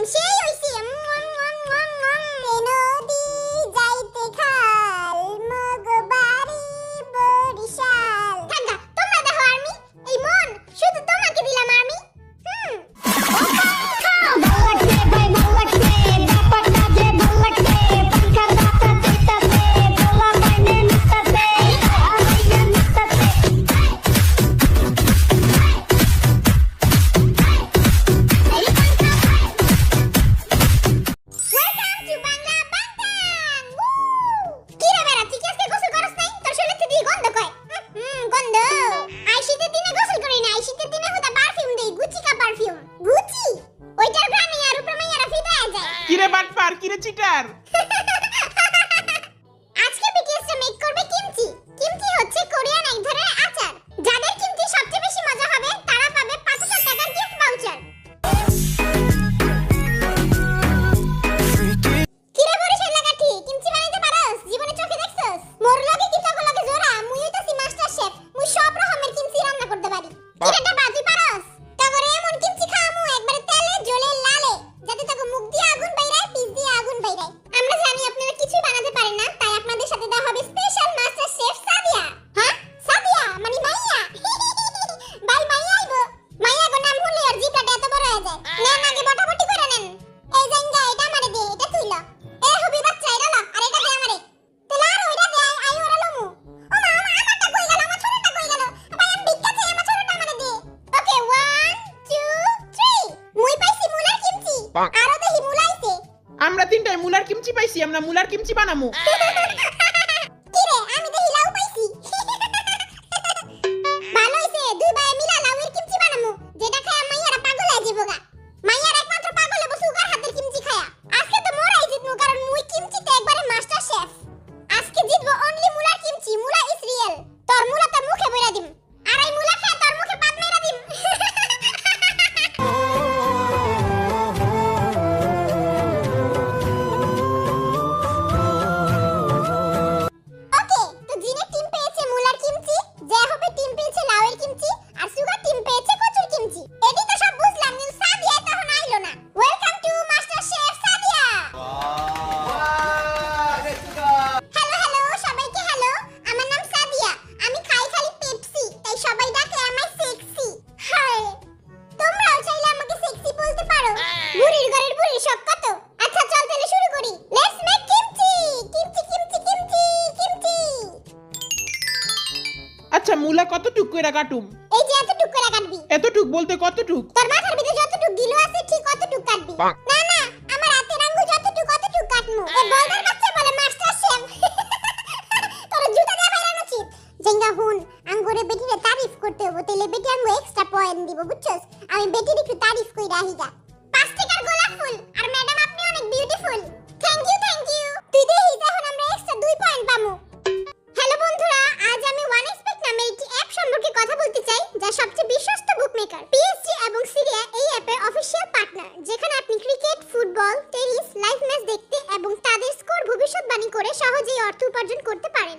and আরও আমরা তিনটায় মুলার কিমচি পাইছি আমরা মুলার কিমচি বানামু। আচ্ছা মূলা কতটুক করে কাটুম? এই যে এতটুক করে কাটবি। এতটুক বলতে কতটুক? তোর মাথার ভিতরে যতটুক গিলো আছে ঠিক অতটুক কাটবি। না না আমার হাতের আঙ্গুল যতটুক অতটুক কাটমু। এই বলদার বাচ্চা বলে মাস্টার শেম তোর জুতা দিয়ে বাইরে উচিত জেঙ্গা হুন আঙ্গুরে বেটিরে তারিফ করতে হবে তেলে বেটি আঙ্গু এক্সট্রা পয়েন্ট দিব বুঝছস? আমি বেটির একটু তারিফ কইরা আহিগা অফিশিয়াল পার্টনার যেখানে আপনি cricket football tennis live match দেখতে এবং তাদের স্কোর ভবিষ্যৎবাণী করে সহজেই অর্থ উপার্জন করতে পারেন।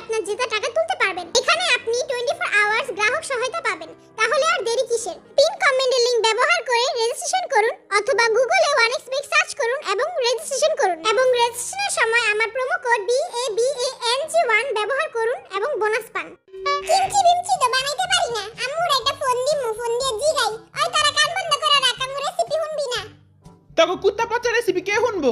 আপনার জেতা টাকা তুলতে পারবেন। এখানে আপনি 24 আওয়ার্স গ্রাহক সহায়তা পাবেন। তাহলে আর দেরি কিসের? পিন কমেন্টের লিংক ব্যবহার করে রেজিস্ট্রেশন করুন অথবা গুগলে 1x এক্সপেক সার্চ করুন এবং রেজিস্ট্রেশন করুন। এবং রেজিস্ট্রেশনের সময় আমার promo code BABANG1 A B A N G one ব্যবহার করুন এবং বোনাস পান। কিমচি বিমচি তো বানাইতে পারি না। আম্মুর একটা ফোন দিমু ফোন দিয়ে জিগাই ওই তারা কান বন্ধ করে রাখ আম্মু রেসিপি হুনবি না। তবে কুত্তা পচা রেসিপি কে শুনব?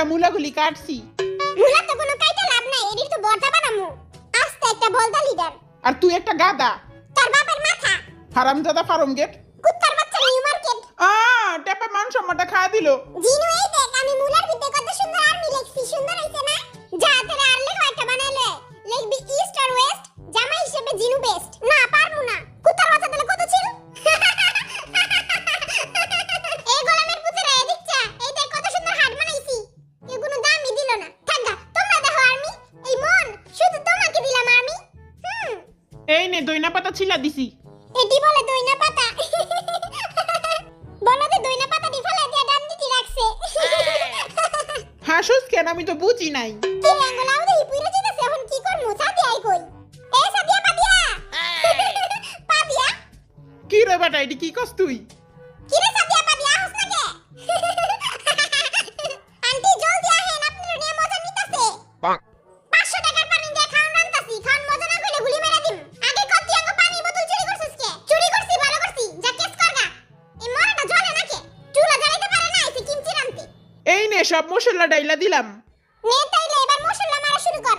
একটা মুলা গুলি কাটছি। মুলা তো কোনো কাইটা লাভ নাই এরি তো বর্তা বানামু। আস্তে একটা বলদা লিডার। আর তুই একটা গাদা। তোর বাপের মাথা। হারাম দাদা ফার্ম গেট। কুত্তার বাচ্চা নিউ মার্কেট। আ টেপে মাংস মটা খাওয়া দিল। জিনু এই দেখ আমি মুলার ভিতরে কত সুন্দর আর মিলেছি সুন্দর ছিলা দিছি। এটি বলে দইনা পাতা। বলদে দইনা পাতা দি ফেলে দিয়া ডান দিতি রাখছে। হাসুস কেন আমি তো বুঝি নাই। কি অ্যাঙ্গলাও দেই পুইরে যেতেছে এখন কি করব? সাথে আই কই? এ সাদিয়া পাদিয়া। পাদিয়া? কি রে বাটা এটি কি কস তুই? এই নে সব মশলা ডাইলা দিলাম। নে তাইলে এবার মশলা মারা শুরু কর।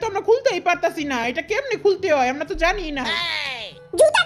তো আমরা খুলতেই পারতাছি না। এটা কেমনে খুলতে হয়? আমরা তো জানি না। জুতা